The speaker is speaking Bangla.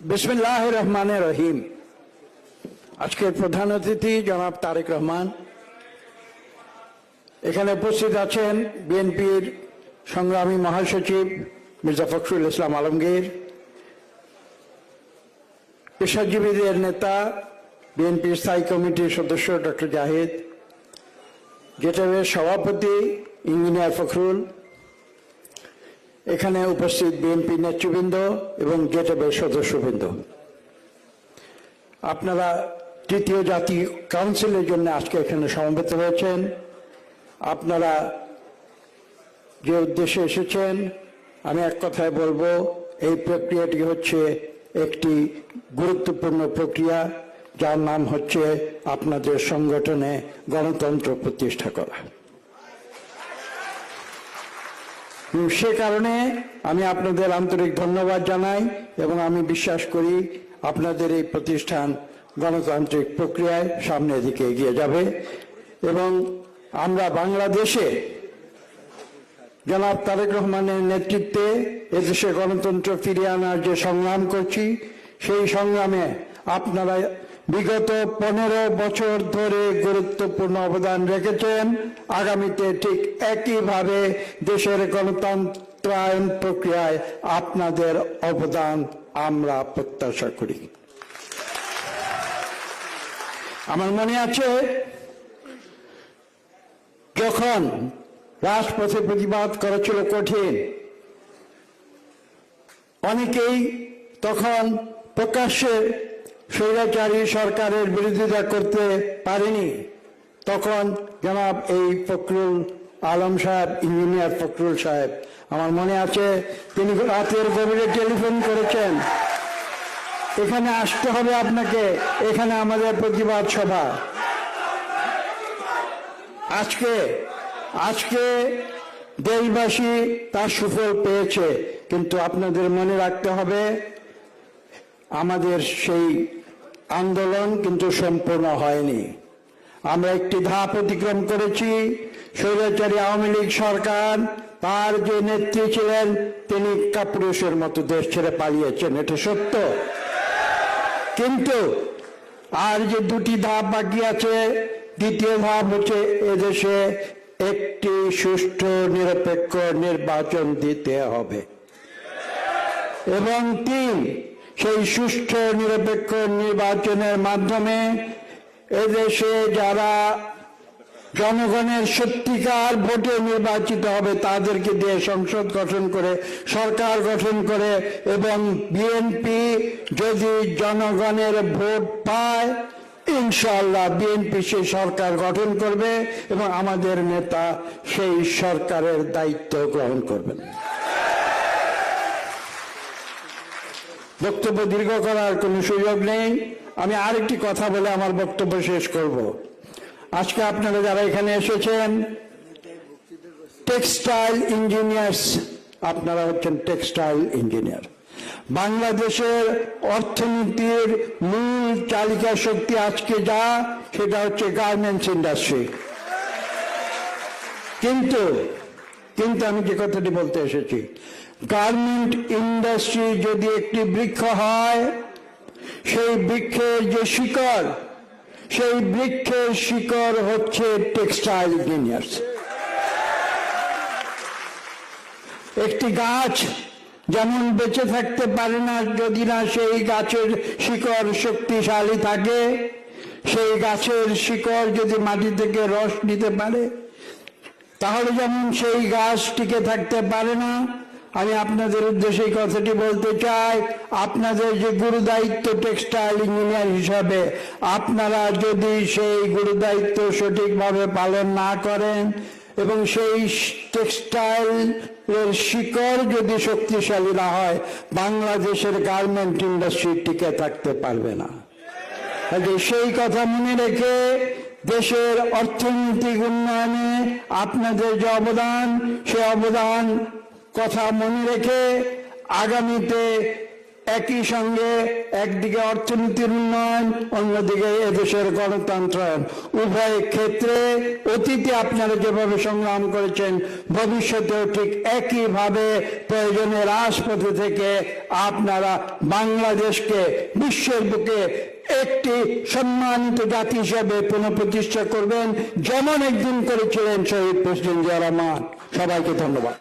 বিসমিল্লাহ রহমান রহিম আজকের প্রধান অতিথি জনাব তারেক রহমান। এখানে উপস্থিত আছেন বিএনপির সংগ্রামী মহাসচিব মির্জা ফখরুল ইসলাম আলমগীর। পেশাজীবীদের নেতা বিএনপির স্থায়ী কমিটির সদস্য ডক্টর জাহিদ। জেটাবের সভাপতি ইঞ্জিনিয়ার ফখরুল। এখানে উপস্থিত বিএনপি নেতৃবৃন্দ এবং জেটেবের সদস্যবৃন্দ। আপনারা তৃতীয় জাতি কাউন্সিলের জন্য আজকে এখানে সমবেত হয়েছেন। আপনারা যে উদ্দেশ্যে এসেছেন, আমি এক কথায় বলব, এই প্রক্রিয়াটি হচ্ছে একটি গুরুত্বপূর্ণ প্রক্রিয়া, যার নাম হচ্ছে আপনাদের সংগঠনে গণতন্ত্র প্রতিষ্ঠা করা। সে কারণে আমি আপনাদের আন্তরিক ধন্যবাদ জানাই এবং আমি বিশ্বাস করি আপনাদের এই প্রতিষ্ঠান গণতান্ত্রিক প্রক্রিয়ায় সামনের দিকে এগিয়ে যাবে এবং আমরা বাংলাদেশে জনাব তারেক রহমানের নেতৃত্বে এদেশে গণতন্ত্র ফিরিয়ে আনার যে সংগ্রাম করছি, সেই সংগ্রামে আপনারা বিগত পনেরো বছর ধরে গুরুত্বপূর্ণ অবদান রেখেছেন। আগামীতে ঠিক একইভাবে দেশের গণতন্ত্রায়ন প্রক্রিয়ায় আপনাদের অবদান আমরা প্রত্যাশা করি। আমার মনে আছে, যখন রাজপথে প্রতিবাদ করা ছিল কঠিন, অনেকেই তখন প্রকাশ্যে স্বৈরাচারী সরকারের বিরোধিতা করতে পারেনি। তখন জনাব এই ফখরুল আলম সাহেব, ইঞ্জিনিয়ার ফখরুল সাহেব, আমার মনে আছে তিনি রাতের গভীরে টেলিফোন করেছেন। এখানে আসতে হবে আপনাকে, এখানে আমাদের প্রতিবাদ সভা। আজকে আজকে দেশবাসী তার সুফল পেয়েছে, কিন্তু আপনাদের মনে রাখতে হবে, আমাদের সেই আন্দোলন কিন্তু সম্পূর্ণ হয়নি। আমরা একটি ধাপ অতিক্রম করেছি। স্বৈরাচারী আওয়ামী লীগ সরকার, তার যে নেত্রী ছিলেন, তিনি কাপুরুষের মতো দেশ ছেড়ে পালিয়েছেন, এটা সত্য। কিন্তু আর যে দুটি ধাপ বাকি আছে, দ্বিতীয় ধাপ হচ্ছে এদেশে একটি সুষ্ঠু, নিরপেক্ষ নির্বাচন দিতে হবে। এবং তিন সেই সুষ্ঠু, নিরপেক্ষ নির্বাচনের মাধ্যমে এদেশে যারা জনগণের সত্যিকার ভোটে নির্বাচিত হবে, তাদেরকে দিয়ে সংসদ গঠন করে, সরকার গঠন করে এবং বিএনপি যদি জনগণের ভোট পায়, ইনশাআল্লাহ বিএনপি সেই সরকার গঠন করবে এবং আমাদের নেতা সেই সরকারের দায়িত্ব গ্রহণ করবেন। বক্তব্য দীর্ঘ করার কোনো সুযোগ নেই। আমি আরেকটি কথা বলে আমার বক্তব্য শেষ করব। আজকে আপনারা যারা এখানে এসেছেন, টেক্সটাইল ইঞ্জিনিয়ার্স, আপনারা হচ্ছেন টেক্সটাইল ইঞ্জিনিয়ার। বাংলাদেশের অর্থনীতির মূল চালিকা শক্তি আজকে যা, সেটা হচ্ছে গার্মেন্টস ইন্ডাস্ট্রি কিন্তু কিন্তু আমি যে কথাটি বলতে এসেছি গার্মেন্ট ইন্ডাস্ট্রি যদি একটি বৃক্ষ হয়, সেই বৃক্ষের যে শিকড়, সেই বৃক্ষের শিকড় হচ্ছে টেক্সটাইল ইঞ্জিনিয়ার্স একটি গাছ যেমন বেঁচে থাকতে পারে না, যদি না সেই গাছের শিকড় শক্তিশালী থাকে, সেই গাছের শিকড় যদি মাটি থেকে রস নিতে পারে, তাহলে যেমন সেই গাছ টিকে থাকতে পারে না আমি আপনাদের উদ্দেশ্যে কথাটি বলতে চাই। আপনাদের যে গুরুদায়িত্ব টেক্সটাইল ইঞ্জিনিয়ার হিসাবে, আপনারা যদি সেই গুরুদায়িত্ব সঠিকভাবে পালন না করেন এবং সেই টেক্সটাইল এর শিকড় যদি শক্তিশালী না হয়, বাংলাদেশের গার্মেন্ট ইন্ডাস্ট্রি টিকে থাকতে পারবে না। সেই কথা মনে রেখে দেশের অর্থনৈতিক উন্নয়নে আপনাদের যে অবদান, সে অবদান কথা মনে রেখে আগামীতে একই সঙ্গে একদিকে অর্থনীতির উন্নয়ন, অন্যদিকে এদেশের গণতন্ত্রায়ন উভয় ক্ষেত্রে অতীতে আপনারা যেভাবে সংগ্রাম করেছেন, ভবিষ্যতেও ঠিক একইভাবে প্রয়োজনে রাজপথে থেকে আপনারা বাংলাদেশকে বিশ্বের বুকে একটি সম্মানিত জাতি হিসেবে পুনঃপ্রতিষ্ঠা করবেন, যেমন একদিন করেছিলেন শহীদ প্রেসিডেন্ট জিয়া রহমান। সবাইকে ধন্যবাদ।